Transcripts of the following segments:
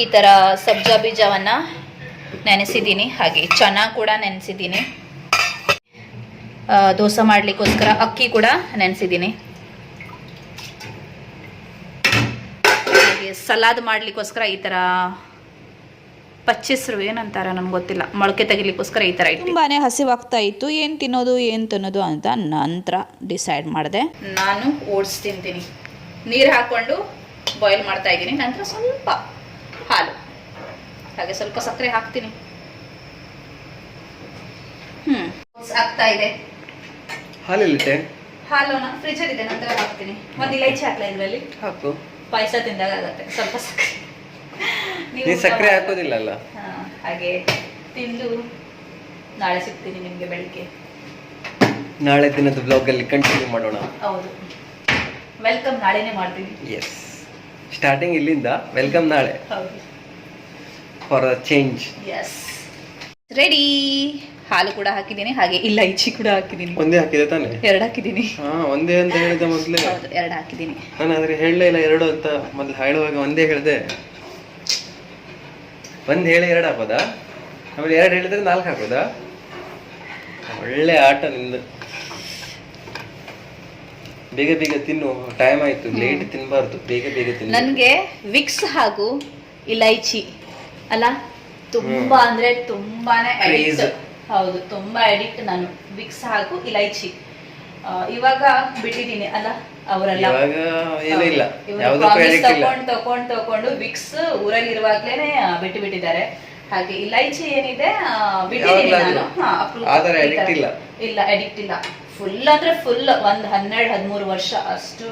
ಈ ಥರ ಸಬ್ಜಾ ಬೀಜವನ್ನು ನೆನೆಸಿದ್ದೀನಿ. ಹಾಗೆ ಚೆನ್ನಾಗಿ ಕೂಡ ನೆನೆಸಿದ್ದೀನಿ. ದೋಸೆ ಮಾಡಲಿಕ್ಕೋಸ್ಕರ ಅಕ್ಕಿ ಕೂಡ ನೆನೆಸಿದ್ದೀನಿ. ಹಾಗೆ ಸಲಾದ್ ಮಾಡಲಿಕ್ಕೋಸ್ಕರ ಈ ಥರ ಪಚ್ಚಿಸ್ರು ಏನಂತಾರ ನಮ್ಗೆ ಗೊತ್ತಿಲ್ಲ. ಮೊಳಕೆ ತೆಗಿಲಿಕ್ಕೋಸ್ಕರ ಈ ಥರ ಇತ್ತು ತುಂಬಾನೇ ಹಸಿವಾಗ್ತಾ ಇತ್ತು. ಏನು ತಿನ್ನೋದು ಏನು ತಿನ್ನೋದು ಅಂತ ನಂತರ ಡಿಸೈಡ್ ಮಾಡಿದೆ. ನಾನು ಓಡಿಸ್ ತಿಂತೀನಿ. ನೀರು ಹಾಕ್ಕೊಂಡು ಬಾಯ್ಲ್ ಮಾಡ್ತಾ ಇದ್ದೀನಿ. ನಂತರ ಸ್ವಲ್ಪ ಹಾಲು. ಹಾಗೆ ಸ್ವಲ್ಪ ಸಕ್ಕರೆ ಹಾಕ್ತೀನಿ. ಹ್ಮ್. ಆಗ್ತಾ ಇದೆ. ಹಾಲು ಫ್ರಿಜರ್ ಇದೆ ನಂತರ ಹಾಕ್ತೀನಿ. ಒಂದು ಇಲೈಚಿ ಹಾಕ್ಲಾ ಇದರಲ್ಲಿ? ಹಾಕು. ಪಾಯಸ ತಿಂದಾಗ ಆಗತ್ತೆ ಸ್ವಲ್ಪ ಸಕ್ಕರೆ. ನೀವು ಸಕ್ಕರೆ ಹಾಕೋದಿಲ್ಲಲ್ಲ? ಹಾ, ಹಾಗೆ ತಿಂದು ನಾಳೆ ಸಿಗ್ತೀನಿ ನಿಮಗೆ ಬೆಳಿಗ್ಗೆ. ನಾಳೆ ದಿನದ ಬ್ಲಾಗ್ ಅಲ್ಲಿ ಕಂಟಿನ್ಯೂ ಮಾಡೋಣ. ಹೌದು. ವೆಲ್ಕಮ್ ನಾಳೆನೇ ಮಾಡ್ತೀವಿ. ಎಸ್ ಸ್ಟಾರ್ಟಿಂಗ್ ಇಲ್ಲಿಂದ ವೆಲ್ಕಮ್ ನಾಳೆ. For a change yes ready ಹಾಲು ಕೂಡ ಹಾಕಿದ್ದೀನಿ ಹಾಗೆ ಇಲ್ಲ ಇಚ್ಚಿ ಕೂಡ ಹಾಕಿದ್ದೀನಿ. ಒಂದೇ ಹಾಕಿದೆ ತಾನೆ? ಎರಡು ಹಾಕಿದ್ದೀನಿ. ಹಾ ಒಂದೇ ಅಂತ ಹೇಳಿದ ಮೊದಲೇ. ಹೌದು ಎರಡು ಹಾಕಿದ್ದೀನಿ. ನಾನು ಆದ್ರೆ ಹೇಳಲೇ ಇಲ್ಲ ಎರಡು ಅಂತ ಮೊದಲು ಹೇಳುವಾಗ ಒಂದೇ ಹೇಳಿದೆ. ಒಂದು ಹೇಳಿ ಎರಡು ಹಾಕೋದಾ? ಆಮೇಲೆ ಎರಡು ಹೇಳಿದ್ರೆ ನಾಲ್ಕು ಹಾಕೋದಾ? ಒಳ್ಳೆ ಆಟ ನಿಂದು. ಬೇಗ ಬೇಗ ತಿನ್ನು ಟೈಮ್ ಆಯ್ತು ಲೇಟ್ ತಿನ್ಬಾರ್ದು ಬೇಗ ಬೇಗ ತಿನ್ನು. ನನಗೆ ವಿಕ್ಸ್ ಹಾಗೂ ಇಲೈಚಿ ಅಲ್ಲ? ತುಂಬಾ ಅಂದ್ರೆ ತುಂಬಾನೇ Craze. ಅಡಿಕ್ಟ್ ಹೌದು ತುಂಬಾ ಅಡಿಕ್ಟ್ ನಾನು ವಿಕ್ಸ್ ಹಾಗೂ ಇಲೈಚಿ. ಆ, ಇವಾಗ ಬಿಟ್ಟಿದ್ದೀನಿ ಅಲ್ಲ? ಅವರೆಲ್ಲ. ಇವಾಗ ಏನೂ ಇಲ್ಲ ಇವ್ರು ಯಾವುದಕ್ಕೂ promise addict ಇಲ್ಲ. ತಗೊಂಡ್ ತಗೊಂಡ್ ತಗೊಂಡು ವಿಕ್ಸ್ ಊರಲ್ಲಿ ಇರುವಾಗ್ಲೇನೆ ಬಿಟ್ಟು ಬಿಟ್ಟಿದ್ದಾರೆ ಹಾಗೆ ಇಲೈಚಿ ಏನಿದೆ ಆ, ಬಿಟ್ಟಿದ್ದೀನಿ ಯಾವಾಗ್ಲಾದ್ರೂ? ನಾನು. ಹಾ, ಅಪರೂಪ addict ಇಲ್ಲ? ಇಲ್ಲ ಅಡಿಕ್ಟ್ ಇಲ್ಲ. ಫುಲ್ ಅಂದ್ರೆ ಫುಲ್ ಒಂದು ಹನ್ನೆರಡು, ಹದಿಮೂರು ವರ್ಷ ಅಷ್ಟು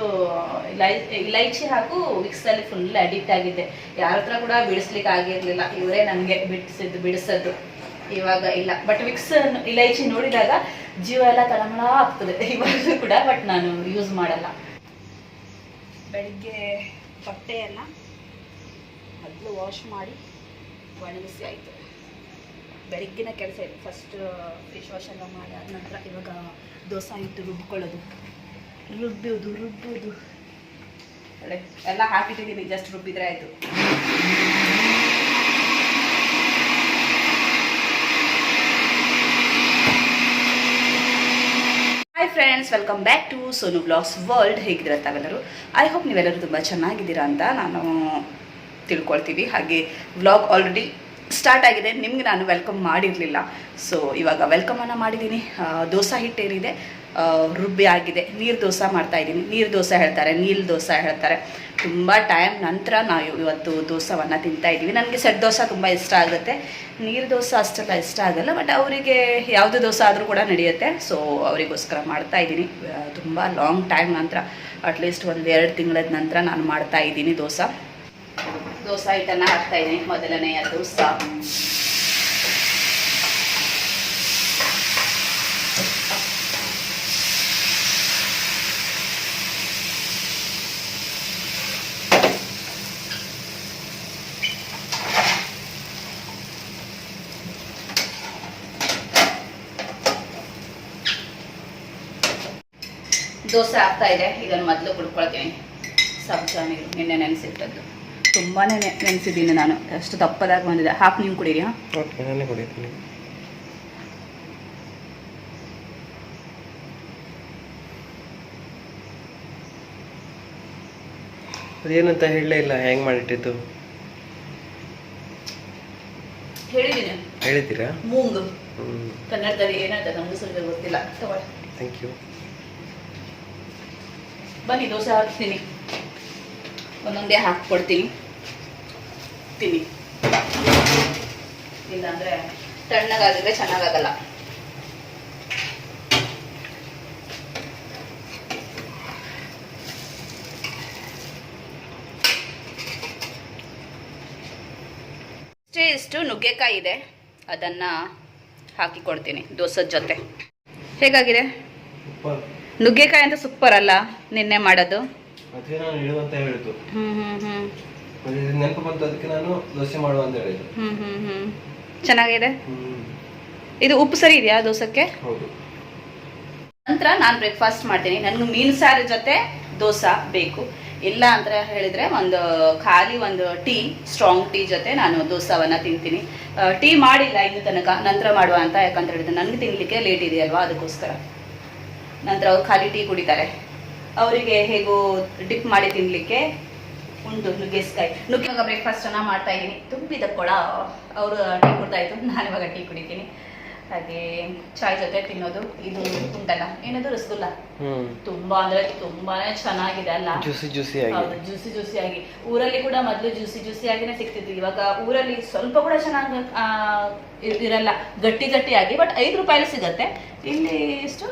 ಇಲೈ, ಇಲೈಚಿ ಹಾಗೂ ವಿಕ್ಸಲ್ಲಿ ಫುಲ್ ಅಡಿಕ್ಟ್ ಆಗಿದ್ದೆ. ಯಾರ ಹತ್ರ ಕೂಡ ಬಿಡಿಸ್ಲಿಕ್ಕೆ ಆಗಿರ್ಲಿಲ್ಲ. ಇವರೇ ನನಗೆ ಬಿಡಿಸಿದ್ದು ಬಿಡಿಸೋದು. ಇವಾಗ ಇಲ್ಲ. ಬಟ್ ವಿಕ್ಸ್ ಇಲೈಚಿ ನೋಡಿದಾಗ ಜೀವ ಎಲ್ಲ ತಳಮಳ ಆಗ್ತದೆ. ಇವಾಗಲೂ ಕೂಡ ಬಟ್ ನಾನು ಯೂಸ್ ಮಾಡಲ್ಲ. ಬೆಳಿಗ್ಗೆ ಬಟ್ಟೆಯನ್ನ ಮೊದಲು ವಾಶ್ ಮಾಡಿ ಒಣಗಿಸಿ ಆಯಿತು. ಬೆಳಗ್ಗಿನ ಕೆಲಸ ಇದೆ. ಫಸ್ಟ್ ಫೇಸ್ ವಾಶ್ ಎಲ್ಲ ಮಾಡಿ ಆದ ನಂತರ ಇವಾಗ ದೋಸೆ ಇಟ್ಟು ರುಬ್ಕೊಳ್ಳೋದು. ರುಬ್ಬೋದು ರುಬ್ಬೋದು. ಒಳ್ಳೆ, ಎಲ್ಲ ಹಾಕಿಟ್ಟಿದ್ದೀನಿ ಜಸ್ಟ್ ರುಬ್ಬಿದ್ರೆ ಆಯಿತು. Hi friends welcome back to Sonu blogs world ಹೇಗಿದ್ದೀರ ತಾವೆಲ್ಲರೂ ಐ ಹೋಪ್ ನೀವೆಲ್ಲರೂ ತುಂಬ ಚೆನ್ನಾಗಿದ್ದೀರಾ ಅಂತ ನಾನು ತಿಳ್ಕೊಳ್ತೀವಿ. ಹಾಗೆ ವ್ಲಾಗ್ ಆಲ್ರೆಡಿ ಸ್ಟಾರ್ಟ್ ಆಗಿದೆ. ನಿಮ್ಗೆ ನಾನು ವೆಲ್ಕಮ್ ಮಾಡಿರಲಿಲ್ಲ. ಸೊ ಇವಾಗ ವೆಲ್ಕಮನ್ನು ಮಾಡಿದ್ದೀನಿ ದೋಸೆ ಹಿಟ್ಟೇನಿದೆ ರುಬ್ಬಿ ಆಗಿದೆ. ನೀರು ದೋಸೆ ಮಾಡ್ತಾ ಇದ್ದೀನಿ. ನೀರು ದೋಸೆ ಹೇಳ್ತಾರೆ, ನೀಲ್ ದೋಸೆ ಹೇಳ್ತಾರೆ. ತುಂಬ ಟೈಮ್ ನಂತರ ನಾವು ಇವತ್ತು ದೋಸವನ್ನು ತಿಂತಾ ಇದ್ದೀವಿ. ನನಗೆ ಸೆಟ್ ದೋಸೆ ತುಂಬ ಇಷ್ಟ ಆಗುತ್ತೆ. ನೀರು ದೋಸೆ ಅಷ್ಟೆಲ್ಲ ಇಷ್ಟ ಆಗಲ್ಲ ಬಟ್ ಅವರಿಗೆ ಯಾವುದು ದೋಸೆ ಆದರೂ ಕೂಡ ನಡೆಯುತ್ತೆ. ಸೊ ಅವರಿಗೋಸ್ಕರ ಮಾಡ್ತಾ ಇದ್ದೀನಿ. ತುಂಬ ಲಾಂಗ್ ಟೈಮ್ ನಂತರ ಅಟ್ಲೀಸ್ಟ್ ಒಂದು ಎರಡು ತಿಂಗಳದ ನಂತರ ನಾನು ಮಾಡ್ತಾ ಇದ್ದೀನಿ ದೋಸೆ. ದೋಸೆ ಹಿಟ್ಟನ್ನು ಹಾಕ್ತಾ ಇದ್ದೀನಿ. ಮೊದಲನೆಯ ದೋಸೆ ದೋಸೆ ಆಗ್ತಾ ಇದೆ. ಇದನ್ನು ಮೊದಲು ಕುಡ್ಕೊಳ್ತೀನಿ ಸಬ್ಜಾ ನೀರು ನಿನ್ನೆ ನೆನೆಸಿಟ್ಟದ್ದು. ತುಂಬಾ ನೆನೆಸಿದ್ದೀನಿ ನಾನು. ಅಷ್ಟು ದಪ್ಪದಾಗಿ ಬಂದಿದೆ. ಹಾಕಿ ನೀವು ಕುಡೀರಿ ಹಾಂ? ಓಕೆ ನಾನೇ ಕುಡಿತೀನಿ. ಅದೇನಂತ ಹೇಳಲೇ ಇಲ್ಲ ಹೆಂಗ್ ಮಾಡಿಟ್ಟಿದ್ದು? ಹೇಳಿದ್ದೀನಿ ಹೇಳಿದ್ದೀರಾ? ಮೂಂಗ್. ಕನ್ನಡದಲ್ಲಿ ಏನಂತ ನಮಗೂ ಸ್ವಲ್ಪ ಗೊತ್ತಿಲ್ಲ. ತಗೊಳ್ಳಿ. ಥ್ಯಾಂಕ್ ಯು ಬನ್ನಿ ದೋಸೆ ಹಾಕ್ತೀನಿ. ಒಂದೊಂದೇ ಹಾಕ್ಕೊಡ್ತೀನಿ ತಿನ್ನಿ ಇಲ್ಲಾಂದ್ರೆ ತಣ್ಣಗಾಗಿದ್ರೆ ಚೆನ್ನಾಗಾಗಲ್ಲ ಇಷ್ಟೇ ಇಷ್ಟು ನುಗ್ಗೆಕಾಯಿ ಇದೆ. ಅದನ್ನ ಹಾಕಿಕೊಡ್ತೀನಿ ದೋಸದ ಜೊತೆ. ಹೇಗಾಗಿದೆ? ನುಗ್ಗೆಕಾಯಿ ಅಂತ ಸೂಪರ್ ಅಲ್ಲ ನಿನ್ನೆ ಮಾಡೋದು? ಹ್ಮ್ ಹ್ಮ್ ಹೇಳುವಂತ ನೆನಪು ಬಂತು ಅದಕ್ಕೆ ನಾನು ದೋಸೆ ಮಾಡುವ ಅಂತ ಹೇಳಿದ್ದು. ಹ್ಮ್ ಹ್ಮ್ ಹ್ಮ್. ಚೆನ್ನಾಗಿದೆ? ಇದು ಉಪ್ಪು ಸರಿ ಇದೆಯಾ ದೋಸಕ್ಕೆ? ಹೌದು. ನಂತರ ನಾನು ಬ್ರೇಕ್ಫಾಸ್ಟ್ ಮಾಡ್ತೀನಿ. ನನಗೆ ಮೀನು ಸಾರು ಜೊತೆ ದೋಸೆ ಬೇಕು. ಇಲ್ಲ ಅಂತ ಹೇಳಿದ್ರೆ ಒಂದು ಖಾಲಿ ಒಂದು ಟೀ ಸ್ಟ್ರಾಂಗ್ ಟೀ ಜೊತೆ ನಾನು ದೋಸವನ್ನ ತಿಂತೀನಿ. ಟೀ ಮಾಡಿಲ್ಲ ಇನ್ನು ತನಕ. ನಂತರ ಮಾಡುವ ಅಂತ ಯಾಕಂತ ಹೇಳಿದ್ರೆ ನನಗೆ ತಿನ್ಲಿಕ್ಕೆ ಲೇಟ್ ಇದೆಯಲ್ವಾ ಅದಕ್ಕೋಸ್ಕರ. ನಂತರ ಅವ್ರು ಖಾಲಿ ಟೀ ಕುಡಿತಾರೆ. ಅವರಿಗೆ ಹೇಗೂ ಡಿಪ್ ಮಾಡಿ ತಿನ್ಲಿಕ್ಕೆ ಉಂಟು ನುಗ್ಗೆಸ್ಕಾಯಿ. ನುಗ್ಗೆ ಇವಾಗ ಬ್ರೇಕ್ಫಾಸ್ಟ್ ಅನ್ನ ಮಾಡ್ತಾ ಇದ್ದೀನಿ. ತುಂಬಿದ ಕೊಳ. ಅವರು ಟೀ ಕುಡ್ತಾ ಇತ್ತು ನಾನು ಇವಾಗ ಟೀ ಕುಡಿತೀನಿ. ಹಾಗೆ ಚಾಯ್ ಜೊತೆ ತಿನ್ನೋದು. ಇದು ಉಂಟಲ್ಲ. ಏನದು? ರಸಗುಲ್ಲ. ತುಂಬಾ ಅಂದ್ರೆ ತುಂಬಾನೇ ಚೆನ್ನಾಗಿದೆ ಅಲ್ಲ? ಜ್ಯೂಸಿ ಜ್ಯೂಸಿ ಆಗಿ ಹೌದು ಜ್ಯೂಸಿ ಜ್ಯೂಸಿ ಆಗಿ ಊರಲ್ಲಿ ಕೂಡ ಮೊದಲು ಜ್ಯೂಸಿ ಜ್ಯೂಸಿ ಆಗಿನೇ ಸಿಗ್ತಿತ್ತು. ಇವಾಗ ಊರಲ್ಲಿ ಸ್ವಲ್ಪ ಕೂಡ ಚೆನ್ನಾಗಿ ಇರಲ್ಲ. ಗಟ್ಟಿ ಗಟ್ಟಿ ಆಗಿ ಬಟ್ ಐದು ರೂಪಾಯಿ ಸಿಗತ್ತೆ. ಇಲ್ಲಿ ಎಷ್ಟು?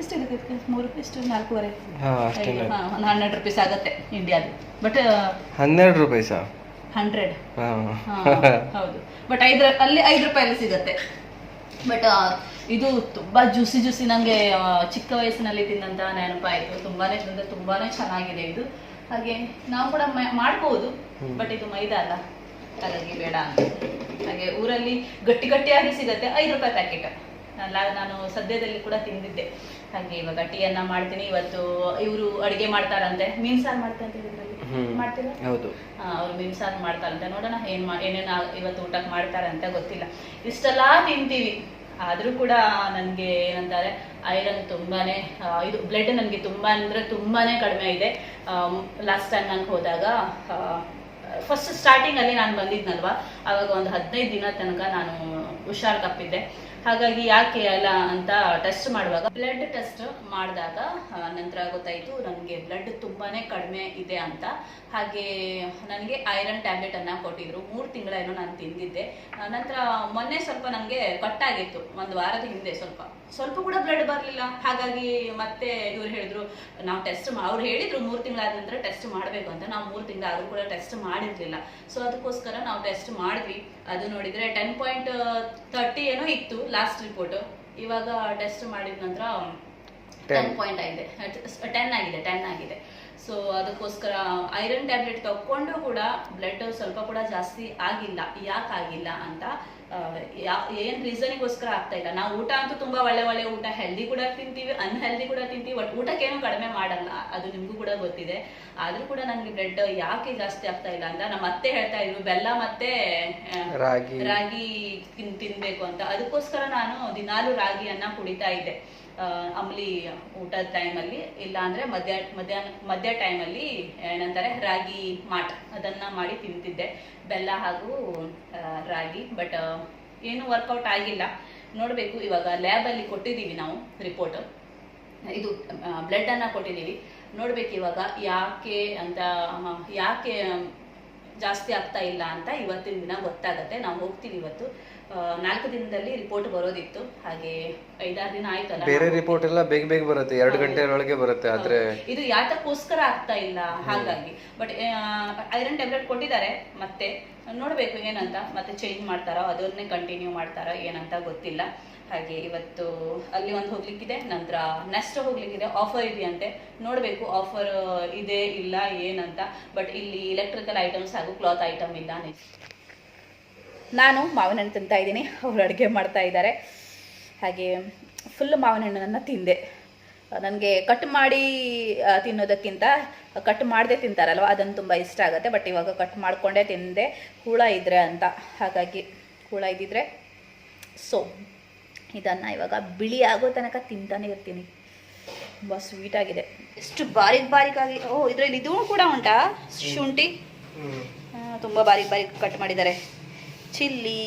ಎಷ್ಟು ಇರುತ್ತೆ ಮೂರು ಎಷ್ಟು? ನಾಲ್ಕೂವರೆ? ಒಂದು ಹನ್ನೆರಡು ರುಪೀಸ್ ಆಗುತ್ತೆ ಇಂಡಿಯಾದ. ಬಟ್ ಹನ್ನೆರಡು ರೂಪಾಯಿ ಹಂಡ್ರೆಡ್ ಹೌದು. ಬಟ್ ಐದು ಅಲ್ಲಿ ಐದು ರೂಪಾಯಲ್ಲಿ ಸಿಗತ್ತೆ. ಬಟ್ ಇದು ತುಂಬಾ ಜ್ಯೂಸಿ ಜ್ಯೂಸಿ ನಂಗೆ ಚಿಕ್ಕ ವಯಸ್ಸಿನಲ್ಲಿ ತಿಂದಂತ ನೆನಪಾಯಿತು. ತುಂಬಾನೇ ಅಂದ್ರೆ ತುಂಬಾನೇ ಚೆನ್ನಾಗಿದೆ ಇದು. ಹಾಗೆ ನಾವು ಕೂಡ ಮಾಡ್ಬೋದು. ಬಟ್ ಇದು ಮೈದಾ ಅಲ್ಲ. ಹಾಗಾಗಿ ಬೇಡ ಅಂತ. ಹಾಗೆ ಊರಲ್ಲಿ ಗಟ್ಟಿ ಗಟ್ಟಿಯಾಗಿ ಸಿಗತ್ತೆ. ಐದು ರೂಪಾಯಿ ಪ್ಯಾಕೆಟ್ ನಾನು ಸದ್ಯದಲ್ಲಿ ಕೂಡ ತಿಂದಿದ್ದೆ. ಹಾಗೆ ಇವಾಗ ಟೀಯನ್ನ ಮಾಡ್ತೀನಿ ಇವತ್ತು ಇವರು ಅಡಿಗೆ ಮಾಡ್ತಾರಂತೆ. ಮೀನ್ ಸಾರು ಮಾಡ್ತಾರಂತೆ ಅಂತ ಮಾಡ್ತೀರಾ? ಹೌದು. ಅವ್ರು ಮೀನ್ ಸಾರು ಮಾಡ್ತಾರಂತೆ. ನೋಡೋಣ ಏನ್ ಏನೇನು ಇವತ್ತು ಊಟಕ್ಕೆ ಮಾಡ್ತಾರೆ ಅಂತ ಗೊತ್ತಿಲ್ಲ. ಇಷ್ಟೆಲ್ಲ ತಿಂತೀವಿ. ಆದ್ರೂ ಕೂಡ ನನಗೆ ಏನಂತಾರೆ ಐರನ್ ತುಂಬಾನೇ ಇದು ಬ್ಲಡ್ ನನಗೆ ತುಂಬಾ ಅಂದ್ರೆ ತುಂಬಾನೇ ಕಡಿಮೆ ಇದೆ. ಲಾಸ್ಟ್ ಟೈಮ್ ನಾನು ಹೋದಾಗ ಫಸ್ಟ್ ಸ್ಟಾರ್ಟಿಂಗ್ ಅಲ್ಲಿ ನಾನು ಬಂದಿದ್ನಲ್ವಾ? ಅವಾಗ ಒಂದು ಹದಿನೈದು ದಿನ ತನಕ ನಾನು ಹುಷಾರ್ ತಪ್ಪಿದ್ದೆ. ಹಾಗಾಗಿ ಯಾಕೆ ಅಲ್ಲ ಅಂತ ಟೆಸ್ಟ್ ಮಾಡುವಾಗ ಬ್ಲಡ್ ಟೆಸ್ಟ್ ಮಾಡಿದಾಗ ನಂತರ ಗೊತ್ತಾಯಿತು ನನಗೆ ಬ್ಲಡ್ ತುಂಬಾನೇ ಕಡಿಮೆ ಇದೆ ಅಂತ. ಹಾಗೆ ನನಗೆ ಐರನ್ ಟ್ಯಾಬ್ಲೆಟ್ ಅನ್ನ ಕೊಟ್ಟಿದ್ರು. ಮೂರು ತಿಂಗಳೇನೋ ನಾನು ತಿಂದಿದ್ದೆ. ನಂತರ ಮೊನ್ನೆ ಸ್ವಲ್ಪ ನನಗೆ ಕಟ್ಟಾಗಿತ್ತು ಒಂದು ವಾರದ ಹಿಂದೆ ಸ್ವಲ್ಪ. ಸ್ವಲ್ಪ ಕೂಡ ಬ್ಲಡ್ ಬರಲಿಲ್ಲ. ಹಾಗಾಗಿ ಮತ್ತೆ ಇವ್ರು ಹೇಳಿದ್ರು, ನಾವು ಟೆಸ್ಟ್ ಅವ್ರು ಹೇಳಿದ್ರು, ಮೂರು ತಿಂಗಳಾದ ನಂತರ ಟೆಸ್ಟ್ ಮಾಡಬೇಕು ಅಂತ. ನಾವು ಮೂರು ತಿಂಗಳಾದರೂ ಕೂಡ ಟೆಸ್ಟ್ ಮಾಡಿರ್ಲಿಲ್ಲ. ಸೊ ಅದಕ್ಕೋಸ್ಕರ ನಾವು ಟೆಸ್ಟ್ ಮಾಡಿದ್ವಿ. ಅದು ನೋಡಿದ್ರೆ ಟೆನ್ ಪಾಯಿಂಟ್ ತರ್ಟಿ ಏನೋ ಇತ್ತು ಲಾಸ್ಟ್ ರಿಪೋರ್ಟ್ ಇವಾಗ ಟೆಸ್ಟ್ ಮಾಡಿದ ನಂತರ ಟೆನ್ ಪಾಯಿಂಟ್ ಆಗಿದೆ. ಟೆನ್ ಆಗಿದೆ ಟೆನ್ ಆಗಿದೆ. ಸೊ ಅದಕ್ಕೋಸ್ಕರ ಐರನ್ ಟ್ಯಾಬ್ಲೆಟ್ ತಕ್ಕೊಂಡು ಕೂಡ ಬ್ಲಡ್ ಸ್ವಲ್ಪ ಕೂಡ ಜಾಸ್ತಿ ಆಗಿಲ್ಲ ಯಾಕೆ ಆಗಿಲ್ಲ ಅಂತ ಏನ್ ರೀಸನಿಗೋಸ್ಕರ ಆಗ್ತಾ ಇಲ್ಲ. ನಾವು ಊಟ ಅಂತೂ ತುಂಬಾ ಒಳ್ಳೆ ಒಳ್ಳೆ ಊಟ ಹೆಲ್ದಿ ಕೂಡ ತಿಂತೀವಿ ಅನ್ಹೆಲ್ದಿ ಕೂಡ ತಿಂತೀವಿ ಬಟ್ ಊಟಕ್ಕೇನು ಕಡಿಮೆ ಮಾಡಲ್ಲ. ಅದು ನಿಮ್ಗೂ ಕೂಡ ಗೊತ್ತಿದೆ. ಆದ್ರೂ ಕೂಡ ನನಗೆ ಬ್ಲಡ್ ಯಾಕೆ ಜಾಸ್ತಿ ಆಗ್ತಾ ಇಲ್ಲ ಅಂತ ನಮ್ಮ ಅತ್ತೆ ಹೇಳ್ತಾ ಇದ್ರು. ಬೆಲ್ಲ ಮತ್ತೆ ರಾಗಿ. ರಾಗಿ ತಿನ್ ತಿನ್ಬೇಕು ಅಂತ. ಅದಕ್ಕೋಸ್ಕರ ನಾನು ದಿನಾಲು ರಾಗಿಯನ್ನ ಕುಡಿತಾ ಇದ್ದೆ. ಅಂಬ್ಲಿ ಊಟದ ಟೈಮಲ್ಲಿ ಇಲ್ಲ ಅಂದ್ರೆ ಮಧ್ಯ, ಮಧ್ಯಾಹ್ನ, ಮಧ್ಯ ಟೈಮಲ್ಲಿ ಏನಂತಾರೆ, ರಾಗಿ ಮಾಟ್. ಅದನ್ನ ಮಾಡಿ ತಿಂತಿದ್ದೆ. ಬೆಲ್ಲ ಹಾಗೂ ರಾಗಿ. ಬಟ್ ಏನು ವರ್ಕೌಟ್ ಆಗಿಲ್ಲ. ನೋಡಬೇಕು, ಇವಾಗ ಲ್ಯಾಬಲ್ಲಿ ಕೊಟ್ಟಿದ್ದೀವಿ ನಾವು ರಿಪೋರ್ಟ್ ಇದು ಬ್ಲಡ್ ಅನ್ನ ಕೊಟ್ಟಿದ್ದೀವಿ. ನೋಡ್ಬೇಕು ಇವಾಗ ಯಾಕೆ ಅಂತ ಯಾಕೆ ಜಾಸ್ತಿ ಆಗ್ತಾ ಇಲ್ಲ ಅಂತ ಇವತ್ತಿನ ದಿನ ಗೊತ್ತಾಗತ್ತೆ. ನಾವು ಹೋಗ್ತೀವಿ ಇವತ್ತು. ನಾಲ್ಕು ದಿನದಲ್ಲಿ ರಿಪೋರ್ಟ್ ಬರೋದಿತ್ತು. ಹಾಗೆ ಐದಾರು ದಿನ ಆಯ್ತಲ್ಲ ಬೇರೆ ರಿಪೋರ್ಟ್ ಎಲ್ಲ ಬೇಗ ಬೇಗ ಬರುತ್ತೆ ಎರಡು ಗಂಟೆಯೊಳಗೆ ಬರುತ್ತೆ ಆದ್ರೆ ಇದು ಯಾತಕ್ಕೋಸ್ಕರ ಆಗ್ತಾ ಇಲ್ಲ ಹಾಗಾಗಿ. ಬಟ್ ಐರನ್ ಟ್ಯಾಬ್ಲೆಟ್ ಕೊಟ್ಟಿದ್ದಾರೆ ಮತ್ತೆ ನೋಡ್ಬೇಕು ಏನಂತ ಮತ್ತೆ ಚೇಂಜ್ ಮಾಡ್ತಾರೋ ಅದನ್ನೇ ಕಂಟಿನ್ಯೂ ಮಾಡ್ತಾರೋ ಏನಂತ ಗೊತ್ತಿಲ್ಲ. ಹಾಗೆ ಇವತ್ತು ಅಲ್ಲಿ ಒಂದು ಹೋಗ್ಲಿಕ್ಕಿದೆ ನಂತರ ನೆಕ್ಸ್ಟ್ ಹೋಗ್ಲಿಕ್ಕಿದೆ ಆಫರ್ ಇದೆಯಂತೆ. ನೋಡಬೇಕು ಆಫರ್ ಇದೆ ಇಲ್ಲ ಏನಂತ ಬಟ್ ಇಲ್ಲಿ ಎಲೆಕ್ಟ್ರಿಕಲ್ ಐಟಮ್ಸ್ ಹಾಗೂ ಕ್ಲಾತ್ ಐಟಮ್ ಇಲ್ಲ ನಾನು ಮಾವಿನ ಹಣ್ಣು ತಿಂತಾ ಇದ್ದೀನಿ. ಅವ್ರು ಅಡುಗೆ ಮಾಡ್ತಾ ಇದ್ದಾರೆ. ಹಾಗೆ ಫುಲ್ ಮಾವಿನ ಹಣ್ಣನ್ನು ತಿಂದೆ. ನನಗೆ ಕಟ್ ಮಾಡಿ ತಿನ್ನೋದಕ್ಕಿಂತ ಕಟ್ ಮಾಡದೆ ತಿಂತಾರಲ್ವ ಅದನ್ನು ತುಂಬ ಇಷ್ಟ ಆಗುತ್ತೆ. ಬಟ್ ಇವಾಗ ಕಟ್ ಮಾಡಿಕೊಂಡೇ ತಿಂದೆ. ಹುಳ ಇದ್ರೆ ಅಂತ. ಹಾಗಾಗಿ ಹುಳ ಇದ್ದಿದ್ರೆ ಸೊ ಇದನ್ನು ಇವಾಗ ಬಿಳಿ ಆಗೋ ತನಕ ತಿಂತಾನೆ ಇರ್ತೀನಿ. ತುಂಬ ಸ್ವೀಟಾಗಿದೆ ಎಷ್ಟು ಬಾರಿಕ್ ಬಾರಿಕಾಗಿ ಓ ಇದರಲ್ಲಿ ಇದು ಕೂಡ ಉಂಟಾ? ಶುಂಠಿ? ತುಂಬ ಬಾರಿಕ್ ಬಾರಿಕ್ ಕಟ್ ಮಾಡಿದ್ದಾರೆ. ಚಿಲ್ಲಿ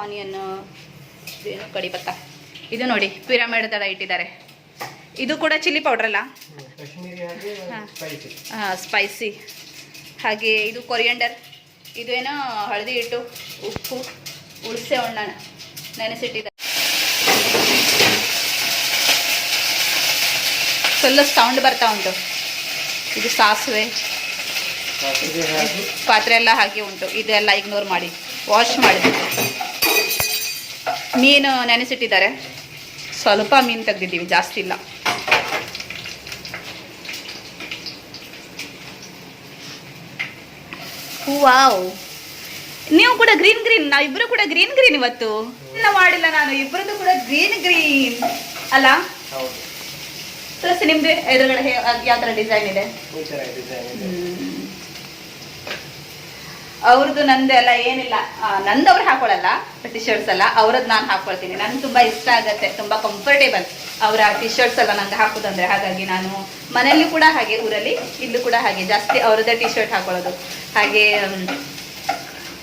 ಆನಿಯನ್ ಇದೇನು ಕಡಿ ಪತ್ತ ಇದು ನೋಡಿ ಪಿರಮಿಡ್ ಥರ ಇಟ್ಟಿದ್ದಾರೆ. ಇದು ಕೂಡ ಚಿಲ್ಲಿ ಪೌಡ್ರ್ ಅಲ್ಲ? ಸ್ಪೈಸಿ ಹಾಗೆ ಇದು ಕೊರಿಯಂಡರ್ ಇದು ಏನೋ ಹಳದಿ ಹಿಟ್ಟು ಉಪ್ಪು ಉಳಿಸೆ ಹಣ್ಣ ನೆನೆಸಿಟ್ಟಿದ್ದಾರೆ. ಫುಲ್ ಸೌಂಡ್ ಬರ್ತಾ ಉಂಟು. ಇದು ಸಾಸಿವೆ. ಪಾತ್ರೆ ಎಲ್ಲ ಹಾಗೆ ಉಂಟು. ಇದೆಲ್ಲ ಇಗ್ನೋರ್ ಮಾಡಿ. ವಾಶ್ ಮಾಡಿದ್ದೀವಿ ಮೀನು ನೆನೆಸಿಟ್ಟಿದ್ದಾರೆ. ಸ್ವಲ್ಪ ಮೀನು ತೆಗ್ದಿದ್ದೀವಿ ಜಾಸ್ತಿ ಇಲ್ಲ. ವಾವ್ ನೀವು ಕೂಡ ಗ್ರೀನ್ ಗ್ರೀನ್ ನಾವಿಬ್ರು ಕೂಡ ಗ್ರೀನ್ ಗ್ರೀನ್ ಇವತ್ತು. ಇಲ್ಲ ಮಾಡಿಲ್ಲ ನಾನು ಇಬ್ಬರದ್ದು ಕೂಡ ಗ್ರೀನ್ ಗ್ರೀನ್ ಅಲ್ಲ? ತೋರಿಸಿ ನಿಮ್ದು ಎದುರುಗಡೆ ಯಾವ ತರ ಡಿಸೈನ್ ಇದೆ. ಅವ್ರದ್ದು ನಂದು ಎಲ್ಲ ಏನಿಲ್ಲ. ನಂದವ್ರು ನಂದು ಹಾಕೊಳ್ಳಲ್ಲ ಟಿ ಶರ್ಟ್ಸ್ ಎಲ್ಲ ಅವ್ರದ್ದು ನಾನು ಹಾಕೊಳ್ತೀನಿ. ನನ್ಗೆ ತುಂಬಾ ಇಷ್ಟ ಆಗುತ್ತೆ ತುಂಬಾ ಕಂಫರ್ಟೇಬಲ್ ಅವರ ಟಿ ಶರ್ಟ್ಸ್ ಎಲ್ಲ ನಂಗೆ ಹಾಕೋದಂದ್ರೆ. ಹಾಗಾಗಿ ನಾನು ಮನೆಯಲ್ಲೂ ಕೂಡ ಹಾಗೆ ಊರಲ್ಲಿ ಇಲ್ಲೂ ಕೂಡ ಹಾಗೆ ಜಾಸ್ತಿ ಅವ್ರದ್ದೇ ಟಿ ಶರ್ಟ್ ಹಾಕೊಳ್ಳೋದು. ಹಾಗೆ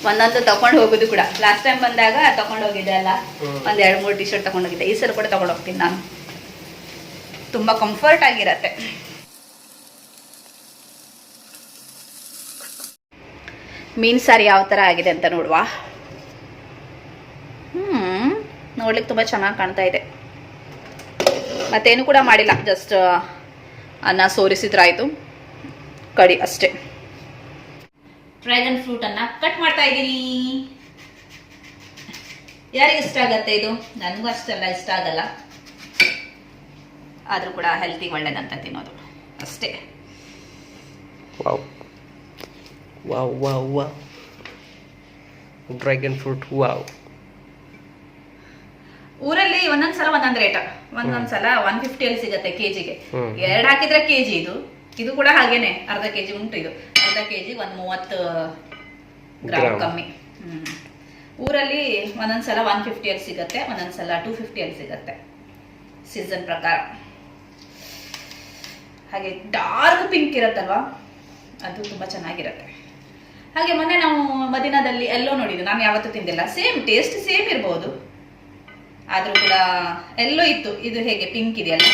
ಒಂದೊಂದು ತಗೊಂಡು ಹೋಗೋದು ಕೂಡ. ಲಾಸ್ಟ್ ಟೈಮ್ ಬಂದಾಗ ತಗೊಂಡು ಹೋಗಿದ್ದೆ ಅಲ್ಲ. ಒಂದ್ ಎರಡು ಮೂರು ಟಿ ಶರ್ಟ್ ತಗೊಂಡೋಗಿದ್ದೆ ಈ ಸಲ ಕೂಡ ತಗೊಂಡು ಹೋಗ್ತೀನಿ ನಾನು. ತುಂಬಾ ಕಂಫರ್ಟ್ ಆಗಿರತ್ತೆ. ಮೀನ್ ಸಾರಿ ಯಾವ ಥರ ಆಗಿದೆ ಅಂತ ನೋಡುವ. ಹ್ಮ್ ನೋಡ್ಲಿಕ್ಕೆ ತುಂಬಾ ಚೆನ್ನಾಗಿ ಕಾಣ್ತಾ ಇದೆ. ಮತ್ತೇನು ಕೂಡ ಮಾಡಿಲ್ಲ ಜಸ್ಟ್ ಅನ್ನ ಸೋರಿಸಿದ್ರಾಯ್ತು. ಕಡಿ ಅಷ್ಟೇ. ಡ್ರ್ಯಾಗನ್ ಫ್ರೂಟ್ ಅನ್ನ ಕಟ್ ಮಾಡ್ತಾ ಇದ್ದೀನಿ ಯಾರಿಗೆ ಇಷ್ಟ ಆಗತ್ತೆ ಇದು? ನನಗೂ ಅಷ್ಟೆಲ್ಲ ಇಷ್ಟ ಆಗಲ್ಲ. ಆದ್ರೂ ಕೂಡ ಹೆಲ್ತಿಗೆ ಒಳ್ಳೇದಂತ ತಿನ್ನೋದು. ಅಷ್ಟೇ. Wow wow wow dragon fruit wow ಊರಲ್ಲಿ ಒಂದೊಂದ್ ಸಲ ಒಂದೊಂದ್ ರೇಟ್ ಒಂದೊಂದ್ ಸಲ ಒನ್ ಫಿಫ್ಟಿಯಲ್ಲಿ ಸಿಗತ್ತೆ ಕೆಜಿಗೆ. ಎರಡ್ ಹಾಕಿದ್ರೆ ಕೆಜಿ ಇದು. ಇದು ಕೂಡ ಹಾಗೇನೆ ಅರ್ಧ ಕೆಜಿ ಉಂಟು ಇದು. ಅರ್ಧ ಕೆಜಿ ಒಂದ್ ಮೂವತ್ತು ಗ್ರಾಮ್. ಕಮ್ಮಿ. ಹ್ಮ್. ಊರಲ್ಲಿ ಒಂದೊಂದ್ ಸಲ ಒನ್ ಫಿಫ್ಟಿಯಲ್ಲಿ ಸಿಗತ್ತೆ ಒಂದೊಂದ್ ಸಲ ಟೂ ಫಿಫ್ಟಿಯಲ್ಲಿ ಸಿಗತ್ತೆ. ಸೀಸನ್ ಪ್ರಕಾರ. ಹಾಗೆ ಡಾರ್ಕ್ ಪಿಂಕ್ ಇರತ್ತಲ್ವಾ? ಅದು ತುಂಬಾ ಚೆನ್ನಾಗಿರತ್ತೆ. ಹಾಗೆ ಮೊನ್ನೆ ನಾವು ಮದಿನಾದಲ್ಲಿ ಎಲ್ಲೋ ನೋಡಿದ್ದು. ನಾನು ಯಾವತ್ತೂ ತಿಂದಿಲ್ಲ. ಸೇಮ್ ಟೇಸ್ಟ್ ಸೇಮ್ ಇರ್ಬೋದು. ಆದರೂ ಕೂಡ ಎಲ್ಲೋ ಇತ್ತು. ಇದು ಹೇಗೆ ಪಿಂಕ್ ಇದೆಯಲ್ಲ?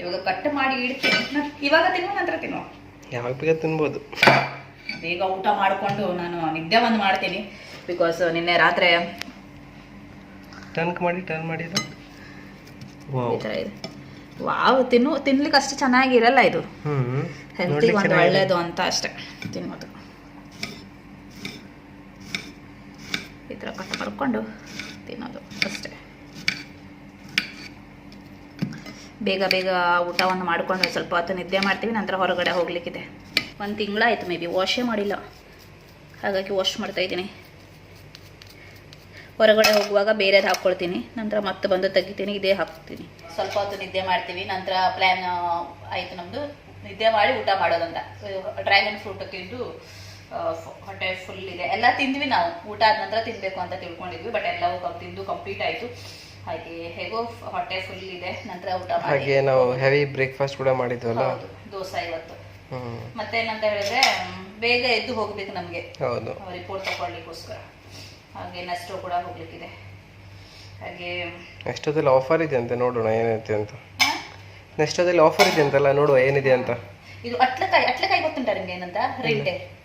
ಇವಾಗ ಕಟ್ ಮಾಡಿ ಇಡ್ತೀನಿ. ಇವಾಗ ತಿನ್ನುವ ನಂತರ ತಿನ್ನುವ. ಯಾವಾಗ ತಿನ್ಬೋದು. ಬೇಗ ಊಟ ಮಾಡಿಕೊಂಡು ನಾನು ನಿದ್ದೆ ಒಂದು ಮಾಡ್ತೀನಿ. ಬಿಕಾಸ್ ನಿನ್ನೆ ರಾತ್ರಿ ಟರ್ನ್ ಮಾಡಿ ಟರ್ನ್ ಮಾಡಿ ಇದು. ವಾವ್ ತಿನ್ನು ತಿನ್ಲಿಕ್ಕೆ ಅಷ್ಟು ಚೆನ್ನಾಗಿರಲ್ಲ ಇದು. ಹೆಲ್ತಿಗೆ ಒಂದು ಒಳ್ಳೇದು ಅಂತ ಅಷ್ಟೇ. ತಿನ್ನೋದು ಈ ಥರ ಕಟ್ ಮಾಡ್ಕೊಂಡು ತಿನ್ನೋದು, ಅಷ್ಟೇ. ಬೇಗ ಬೇಗ ಊಟವನ್ನು ಮಾಡ್ಕೊಂಡು ಸ್ವಲ್ಪ ಹೊತ್ತು ನಿದ್ದೆ ಮಾಡ್ತೀವಿ, ನಂತರ ಹೊರಗಡೆ ಹೋಗ್ಲಿಕ್ಕಿದೆ. ಒಂದು ತಿಂಗಳಾಯ್ತು ಮೇ ಬಿ, ವಾಶೇ ಮಾಡಿಲ್ಲ. ಹಾಗಾಗಿ ವಾಶ್ ಮಾಡ್ತಾ ಇದ್ದೀನಿ. ಹೊರಗಡೆ ಹೋಗುವಾಗ ಬೇರೆದು ಹಾಕ್ಕೊಳ್ತೀನಿ, ನಂತರ ಮತ್ತೆ ಬಂದು ತೆಗಿತೀನಿ, ಇದೇ ಹಾಕ್ತೀನಿ. ಸ್ವಲ್ಪ ಹೊತ್ತು ನಿದ್ದೆ ಮಾಡ್ತೀವಿ, ನಂತರ ಪ್ಲ್ಯಾನ್ ಆಯಿತು ನಮ್ಮದು ನಿದ್ದೆ ಮಾಡಿ ಊಟ ಮಾಡೋದಂತ. ಡ್ರ್ಯಾಗನ್ ಫ್ರೂಟ್ ತಿಂದು ಹೊಟ್ಟೆ ಫುಲ್ ಇದೆ. ಎಲ್ಲ ತಿಂದ್ವಿ ನಾವು. ಊಟ ಆದ ನಂತರ ತಿನ್ಬೇಕು ಅಂತ ತಿಳ್ಕೊಂಡಿದ್ವಿ ಬಟ್ ಎಲ್ಲವೂ ತಿಂದು ಕಂಪ್ಲೀಟ್ ಆಯ್ತು. ಹಾಗೆ ಹೇಗೋ ಹೊಟ್ಟೆ ಫುಲ್ ಇದೆ ನಂತರ ಊಟ ಹಾಗೆ ನಾವು ಹೆವಿ ಬ್ರೇಕ್ಫಾಸ್ಟ್ ಕೂಡ ಮಾಡಿದ್ವಲ್ಲ? ದೋಸೆ ಇವತ್ತು. ಮತ್ತೆ ಮತ್ತೇನಂತ ಹೇಳಿದ್ರೆ ಬೇಗ ಎದ್ದು ಹೋಗ್ಬೇಕು ನಮಗೆ. ಹೌದು. ರಿಪೋರ್ಟ್ ತಗೊಳ್ಲಿಕ್ಕೋಸ್ಕರ ಹಾಗೆ ನೆಸ್ಟೋ ಕೂಡ ಹೋಗ್ಲಿಕ್ಕಿದೆ. ಹಾಗೆ ಎಷ್ಟೊತ್ತಲ್ಲಿ ಆಫರ್ ಇದೆ ಅಂತ ನೋಡೋಣ ಏನೈತೆ ಅಂತ. ಆಫರ್ ಇದೆ ಅಂತಲ್ಲ ನೋಡುವ ಏನಿದೆ ಅಂತ. ಇದು ಅಟ್ಲಕಾಯಿ ಅಟ್ಲಕಾಯಿ ಗೊತ್ತುಂಟ ನಿಮ್ಗೆ ಏನಂತ? ರೆಂಟೆ.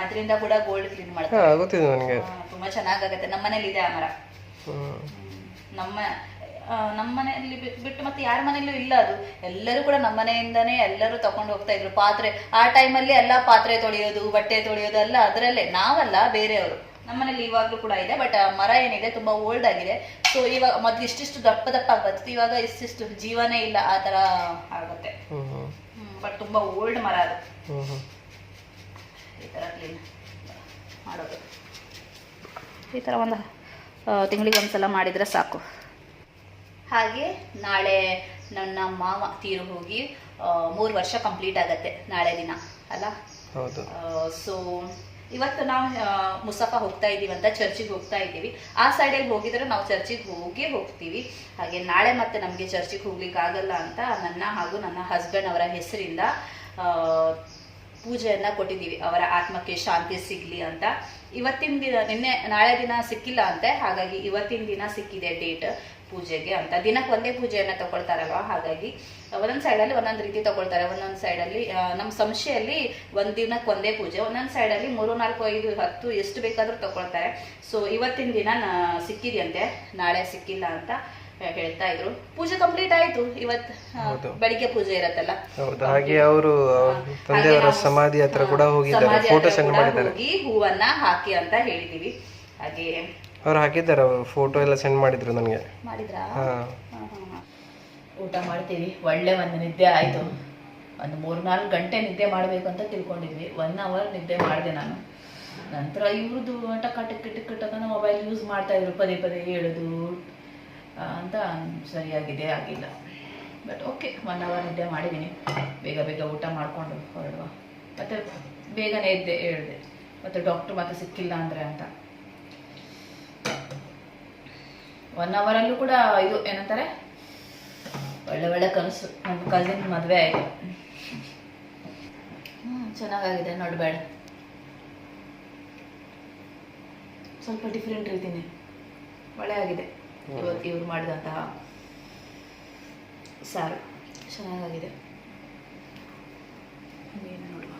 ಅದರಿಂದ ಕೂಡ ಗೋಲ್ಡ್ ಕ್ಲೀನ್ ಮಾಡ್ತಾರೆ. ಗೊತ್ತಿದೆ ನನಗೆ. ತುಂಬಾ ಚೆನ್ನಾಗಾಗುತ್ತೆ. ನಮ್ಮ ಮನೇಲಿ ಇದೆ ಆ ಮರ. ನಮ್ಮ ನಮ್ಮ ಮನೆಯಲ್ಲಿ ಬಿಟ್ಟು ಮತ್ತೆ ಯಾರ ಮನೆಯಲ್ಲೂ ಇಲ್ಲ ಅದು. ಎಲ್ಲರೂ ಕೂಡ ನಮ್ಮ ಮನೆಯಿಂದಾನೇ ಎಲ್ಲರೂ ತಗೊಂಡು ಹೋಗ್ತಾ ಇದ್ರು. ಪಾತ್ರೆ ಆ ಟೈಮಲ್ಲಿ ಎಲ್ಲ ಪಾತ್ರೆ ತೊಳೆಯೋದು ಬಟ್ಟೆ ತೊಳೆಯೋದು ಎಲ್ಲ ಅದರಲ್ಲೇ. ನಾವಲ್ಲ ಬೇರೆಯವರು. ನಮ್ಮನೇಲಿ ಇವಾಗಲೂ ಕೂಡ ಇದೆ ಬಟ್ ಮರ ಏನಿದೆ ತುಂಬಾ ಓಲ್ಡ್ ಆಗಿದೆ. ಸೊ ಇವಾಗ ಮೊದ್ಲು ಇಷ್ಟಿಷ್ಟು ದಪ್ಪ ದಪ್ಪ ಆಗುತ್ತೆ ಇವಾಗ ಇಷ್ಟಿಷ್ಟು ಜೀವನೇ ಇಲ್ಲ ಆ ತರ ಆಗುತ್ತೆ. ಬಟ್ ತುಂಬಾ ಓಲ್ಡ್ ಮರ ಅದು. ಈ ಥರ ಕ್ಲೀನ್ ಮಾಡೋದು. ಈ ಥರ ಒಂದು ತಿಂಗಳಿಗೆ ಒಂದ್ಸಲ ಮಾಡಿದರೆ ಸಾಕು. ಹಾಗೆ ನಾಳೆ ನನ್ನ ಮಾವ ತೀರು ಹೋಗಿ ಮೂರು ವರ್ಷ ಕಂಪ್ಲೀಟ್ ಆಗತ್ತೆ ನಾಳೆ ದಿನ ಅಲ್ಲ? ಹೌದು. ಸೊ ಇವತ್ತು ನಾವು ಮುಸಫಾ ಹೋಗ್ತಾ ಇದ್ದೀವಿ ಅಂತ ಚರ್ಚಿಗೆ ಹೋಗ್ತಾ ಇದ್ದೀವಿ. ಆ ಸೈಡಲ್ಲಿ ಹೋಗಿದ್ರೆ ನಾವು ಚರ್ಚಿಗೆ ಹೋಗಿ ಹೋಗ್ತೀವಿ. ಹಾಗೆ ನಾಳೆ ಮತ್ತೆ ನಮಗೆ ಚರ್ಚಿಗೆ ಹೋಗ್ಲಿಕ್ಕೆ ಆಗಲ್ಲ ಅಂತ ನನ್ನ ಹಾಗೂ ನನ್ನ ಹಸ್ಬೆಂಡ್ ಅವರ ಹೆಸರಿಂದ ಆ, ಪೂಜೆಯನ್ನ ಕೊಟ್ಟಿದ್ದೀವಿ. ಅವರ ಆತ್ಮಕ್ಕೆ ಶಾಂತಿ ಸಿಗ್ಲಿ ಅಂತ. ಇವತ್ತಿನ ದಿನ, ನಿನ್ನೆ, ನಾಳೆ ದಿನ ಸಿಕ್ಕಿಲ್ಲ ಅಂತೆ. ಹಾಗಾಗಿ ಇವತ್ತಿನ ದಿನ ಸಿಕ್ಕಿದೆ ಡೇಟ್ ಪೂಜೆಗೆ ಅಂತ. ದಿನಕ್ಕೆ ಒಂದೇ ಪೂಜೆಯನ್ನ ತಗೊಳ್ತಾರಲ್ವಾ? ಹಾಗಾಗಿ ಒಂದೊಂದು ಸೈಡಲ್ಲಿ ಒಂದೊಂದು ರೀತಿ ತಗೊಳ್ತಾರೆ. ಒಂದೊಂದು ಸೈಡಲ್ಲಿ ನಮ್ಮ ಸಂಶಯಲ್ಲಿ ಒಂದು ದಿನಕ್ಕೆ ಒಂದೇ ಪೂಜೆ. ಒಂದೊಂದು ಸೈಡಲ್ಲಿ ಮೂರು, ನಾಲ್ಕು, ಐದು, ಹತ್ತು ಎಷ್ಟು ಬೇಕಾದರೂ ತಗೊಳ್ತಾರೆ. ಸೊ ಇವತ್ತಿನ ದಿನ ಸಿಕ್ಕಿದೆಯಂತೆ. ನಾಳೆ ಸಿಕ್ಕಿಲ್ಲ ಅಂತ. ಹೇಳ್ತಾ ಇದ್ರು. ಪೂಜೆ ಕಂಪ್ಲೀಟ್ ಆಯ್ತು ಇವತ್ತು. ಬೆಳಿಗ್ಗೆ ಪೂಜೆ ಇರತ್ತಲ್ಲ. ಹಾಗೆ ಅವರು ತಂದೆಯವರ ಸಮಾಧಿ ಹತ್ರ ಕೂಡ ಹೋಗಿದ್ದಾರೆ ಫೋಟೋ ಸಂಗ್ರಹ ಮಾಡಿದ್ದಾರೆ. ಈ ಹೂವನ್ನ ಹಾಕಿ ಅಂತ ಹೇಳಿದೀವಿ. ಹಾಗೆ ಅವ್ರು ಹಾಕಿದ್ದಾರೆ ಅವರು ಫೋಟೋ ಎಲ್ಲ ಸೆಂಡ್ ಮಾಡಿದ್ರು ನನಗೆ. ಮಾಡಿದ್ರಾ. ಊಟ ಮಾಡ್ತೀವಿ. ಒಳ್ಳೆ ಒಂದು ನಿದ್ದೆ ಆಯ್ತು. ಒಂದು ಮೂರು ನಾಲ್ಕು ಗಂಟೆ ನಿದ್ದೆ ಮಾಡಬೇಕು ಅಂತ ತಿಳ್ಕೊಂಡಿದ್ವಿ. ಒನ್ ಅವರ್ ನಿದ್ದೆ ಮಾಡಿದೆ ನಾನು. ನಂತರ ಇವ್ರದ್ದು ಟಕ ಟಿಕ್ ಟಿಕ್ ಟಕ ಮೊಬೈಲ್ ಯೂಸ್ ಮಾಡ್ತಾ ಇದ್ರು. ಪದೇ ಪದೇ ಹೇಳೋದು ಅಂತ ಸರಿಯಾಗಿದೆ, ಆಗಿಲ್ಲ. ಬಟ್ ಓಕೆ ಒನ್ ಅವರ್ ನಿದ್ದೆ ಮಾಡಿದ್ದೀನಿ ಬೇಗ ಬೇಗ ಊಟ ಮಾಡಿಕೊಂಡು ಹೊರಡುವ. ಮತ್ತು ಬೇಗನೆ ಇದ್ದೆ ಹೇಳಿದೆ. ಮತ್ತು ಡಾಕ್ಟ್ರು ಮಾತ್ರ ಸಿಕ್ಕಿಲ್ಲ ಅಂದರೆ ಅಂತ. ಒನ್ ಅವರಲ್ಲೂ ಕೂಡ ಇದು ಏನಂತಾರೆ? ಒಳ್ಳೆ ಒಳ್ಳೆ ಕನಸು. ನಮ್ಮ ಕಸಿನ್ ಮದುವೆ ಆಯಿತು. ಹ್ಞೂ ಚೆನ್ನಾಗಾಗಿದೆ, ನೋಡಬೇಡ. ಸ್ವಲ್ಪ ಡಿಫ್ರೆಂಟ್ ಇರ್ತೀನಿ ಒಳ್ಳೆ ಆಗಿದೆ. ಇವತ್ತು ಇವ್ರು ಮಾಡಿದಂತಹ ಸಾರು. ಚೆನ್ನಾಗಾಗಿದೆ. ಏನು ನೋಡುವ.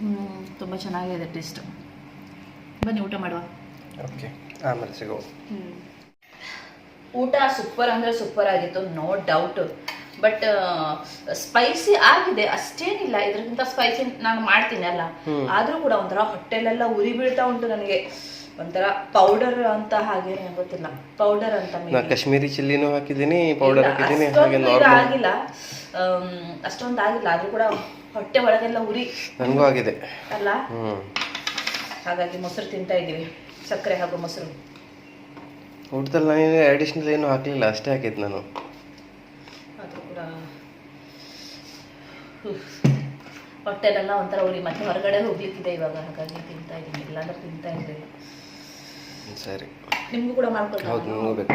ಹ್ಞೂ ತುಂಬ ಚೆನ್ನಾಗಿದೆ ಟೇಸ್ಟ್ ಬನ್ನಿ ಊಟ ಮಾಡುವ. ಓಕೆ ಆಮೇಲೆ ಸಿಗೋ ಊಟ ಸೂಪರ್ ಅಂದ್ರೆ ಸೂಪರ್ ಆಗಿತ್ತು ನೋ ಡೌಟ್ ಬಟ್ ಸ್ಪೈಸಿ ಆಗಿದೆ ಅಷ್ಟೇನಿಲ್ಲ. ಇದಕ್ಕಿಂತ ಸ್ಪೈಸಿ ನಾನು ಮಾಡ್ತೀನಿ ಅಲ್ಲ. ಆದ್ರೂ ಕೂಡ ಒಂಥರ ಹೊಟ್ಟೆಲೆಲ್ಲ ಉರಿ ಬೀಳ್ತಾ ಉಂಟು ನನಗೆ. ಒಂಥರ ಪೌಡರ್ ಅಂತ ಹಾಗೆ ಗೊತ್ತಿಲ್ಲ. ಪೌಡರ್ ಅಂತ. ನಾ ಕಾಶ್ಮೀರಿ ಚಿಲ್ಲಿನೂ ಹಾಕಿದ್ದೀನಿ ಪೌಡರ್ ಹಾಕಿದ್ದೀನಿ ಹಾಗೆ ನಾರ್ಮಲ್ ಆಗಿಲ್ಲ ಅಷ್ಟೊಂದು ಆಗಿಲ್ಲ ಆದ್ರೂ ಕೂಡ ಹೊಟ್ಟೆ ಒಳಗೆಲ್ಲ ಉರಿ. ನನಗೂ ಆಗಿದೆ. ಅಲ್ಲ? ಹಾಗಾಗಿ ಮೊಸರು ತಿಂತಾ ಇದ್ದೀವಿ ಸಕ್ಕರೆ ಹಾಗೂ ಮೊಸರು. ಊಟದಲ್ಲಿ ನಾನು ಅಡಿಷನಲ್ ಏನು ಹಾಕಲಿಲ್ಲ ಅಷ್ಟೇ ಹಾಕಿದ್ದು ನಾನು. ಅದು ಕೂಡ. ಹೊಟ್ಟೆಲೆಲ್ಲ ಒಂಥರ ಉರಿ ಮತ್ತೆ ಹೊರಗಡೆ ಹೋಗ್ಲಿಕ್ಕಿದೆ ಇವಾಗ ಹಾಗಾಗಿ ತಿಂತಾ ಇದ್ದೀನಿ ಇಲ್ಲಾಂದ್ರೆ ತಿಂತಾ ಇರಲಿಲ್ಲ. ಸರಿ. ನಿಮಗೂ ಕೂಡ ಹೌದು ನೋಡ್ಬೇಕು ಬೇಕು.